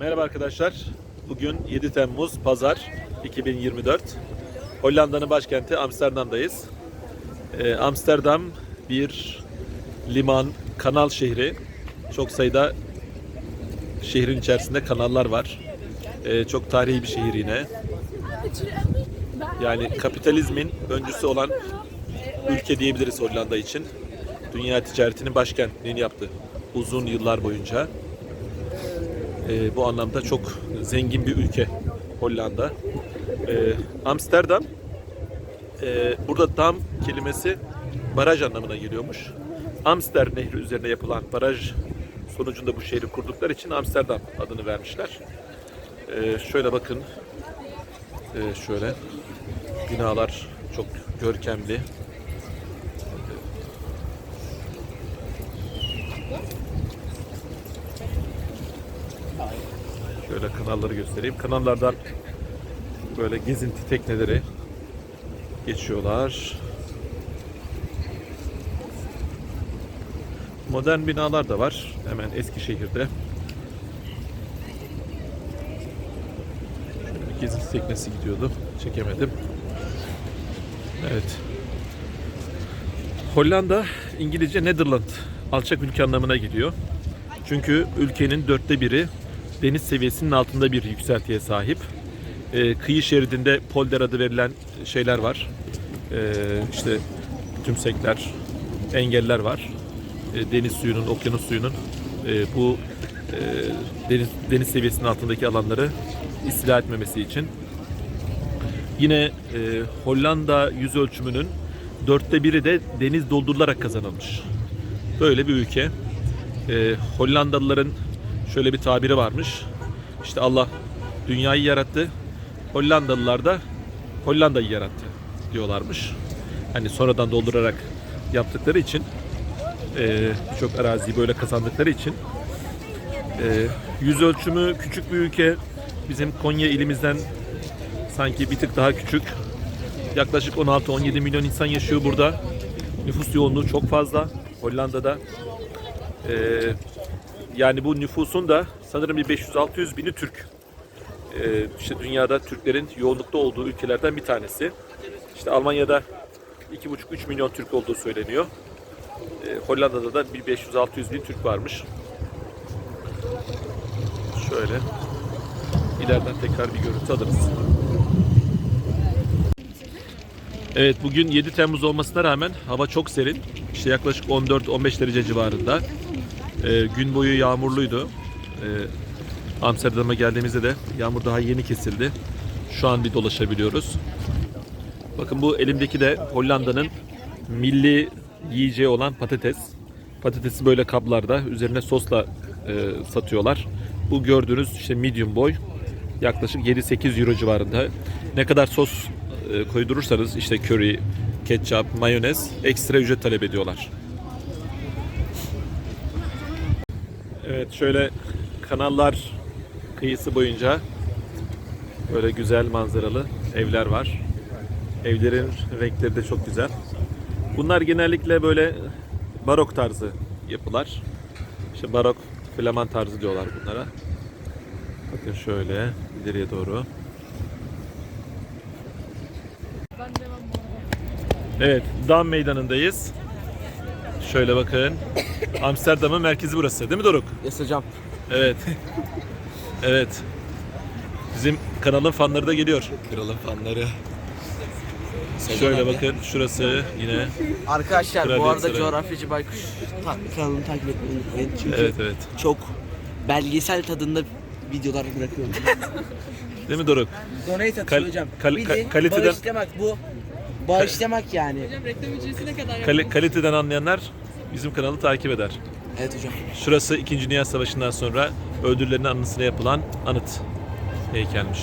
Merhaba arkadaşlar. Bugün 7 Temmuz Pazar 2024. Hollanda'nın başkenti Amsterdam'dayız. Ee, Amsterdam bir liman, kanal şehri. Çok sayıda şehrin içerisinde kanallar var. Ee, çok tarihi bir şehir yine. Yani kapitalizmin öncüsü olan ülke diyebiliriz Hollanda için. Dünya ticaretinin başkentliğini yaptı uzun yıllar boyunca. Ee, bu anlamda çok zengin bir ülke Hollanda. Ee, Amsterdam e, burada dam kelimesi baraj anlamına geliyormuş. Amster Nehri üzerine yapılan baraj sonucunda bu şehri kurdukları için Amsterdam adını vermişler. Ee, şöyle bakın. Ee, şöyle binalar çok görkemli. Şöyle kanalları göstereyim. Kanallardan böyle gezinti tekneleri geçiyorlar. Modern binalar da var. Hemen Eskişehir'de. Şöyle gezinti teknesi gidiyordu. Çekemedim. Evet. Hollanda İngilizce Netherland alçak ülke anlamına geliyor. Çünkü ülkenin dörtte biri deniz seviyesinin altında bir yükseltiye sahip. Ee, kıyı şeridinde polder adı verilen şeyler var. Ee, işte tümsekler, engeller var. Ee, deniz suyunun, okyanus suyunun e, bu e, deniz, deniz seviyesinin altındaki alanları istila etmemesi için. Yine e, Hollanda yüz ölçümünün dörtte biri de deniz doldurularak kazanılmış. Böyle bir ülke. E, Hollandalıların şöyle bir tabiri varmış. İşte Allah dünyayı yarattı. Hollandalılar da Hollanda'yı yarattı diyorlarmış. Hani sonradan doldurarak yaptıkları için e, birçok araziyi böyle kazandıkları için e, yüz ölçümü küçük bir ülke. Bizim Konya ilimizden sanki bir tık daha küçük. Yaklaşık 16-17 milyon insan yaşıyor burada. Nüfus yoğunluğu çok fazla Hollanda'da. Ee, yani bu nüfusun da sanırım bir 500-600 bini Türk. Ee, işte dünyada Türklerin yoğunlukta olduğu ülkelerden bir tanesi. İşte Almanya'da 2,5-3 milyon Türk olduğu söyleniyor. Ee, Hollanda'da da bir 500-600 bin Türk varmış. Şöyle ileriden tekrar bir görüntü alırız. Evet bugün 7 Temmuz olmasına rağmen hava çok serin. İşte yaklaşık 14-15 derece civarında. Ee, gün boyu yağmurluydu. Ee, Amsterdam'a geldiğimizde de yağmur daha yeni kesildi. Şu an bir dolaşabiliyoruz. Bakın bu elimdeki de Hollanda'nın milli yiyeceği olan patates. Patatesi böyle kablarda üzerine sosla e, satıyorlar. Bu gördüğünüz işte medium boy yaklaşık 7-8 euro civarında. Ne kadar sos e, koydurursanız işte curry, ketçap, mayonez ekstra ücret talep ediyorlar. Evet şöyle kanallar kıyısı boyunca böyle güzel manzaralı evler var. Evlerin renkleri de çok güzel. Bunlar genellikle böyle barok tarzı yapılar. İşte barok, flaman tarzı diyorlar bunlara. Bakın şöyle ileriye doğru. Evet, Dam Meydanı'ndayız. Şöyle bakın. Amsterdam'ın merkezi burası değil mi Doruk? Yes hocam. Evet. Evet. Bizim kanalın fanları da geliyor. Kralın fanları. Şöyle bakın şurası yine. Arkadaşlar bu Kraliyet arada Sarayı. coğrafyacı Baykuş ta- kanalını takip etmeyi unutmayın. Çünkü Evet evet. çok belgesel tadında videolar bırakıyorum. Değil mi Doruk? Donate atıyor Kal- hocam. kal- Bir kal- de kaliteden- bağışlamak bu. Bağışlamak yani. Hocam reklam ücreti ne kadar Kal- kaliteden anlayanlar bizim kanalı takip eder. Evet hocam. Şurası 2. Dünya Savaşı'ndan sonra öldürülerin anısına yapılan anıt heykelmiş.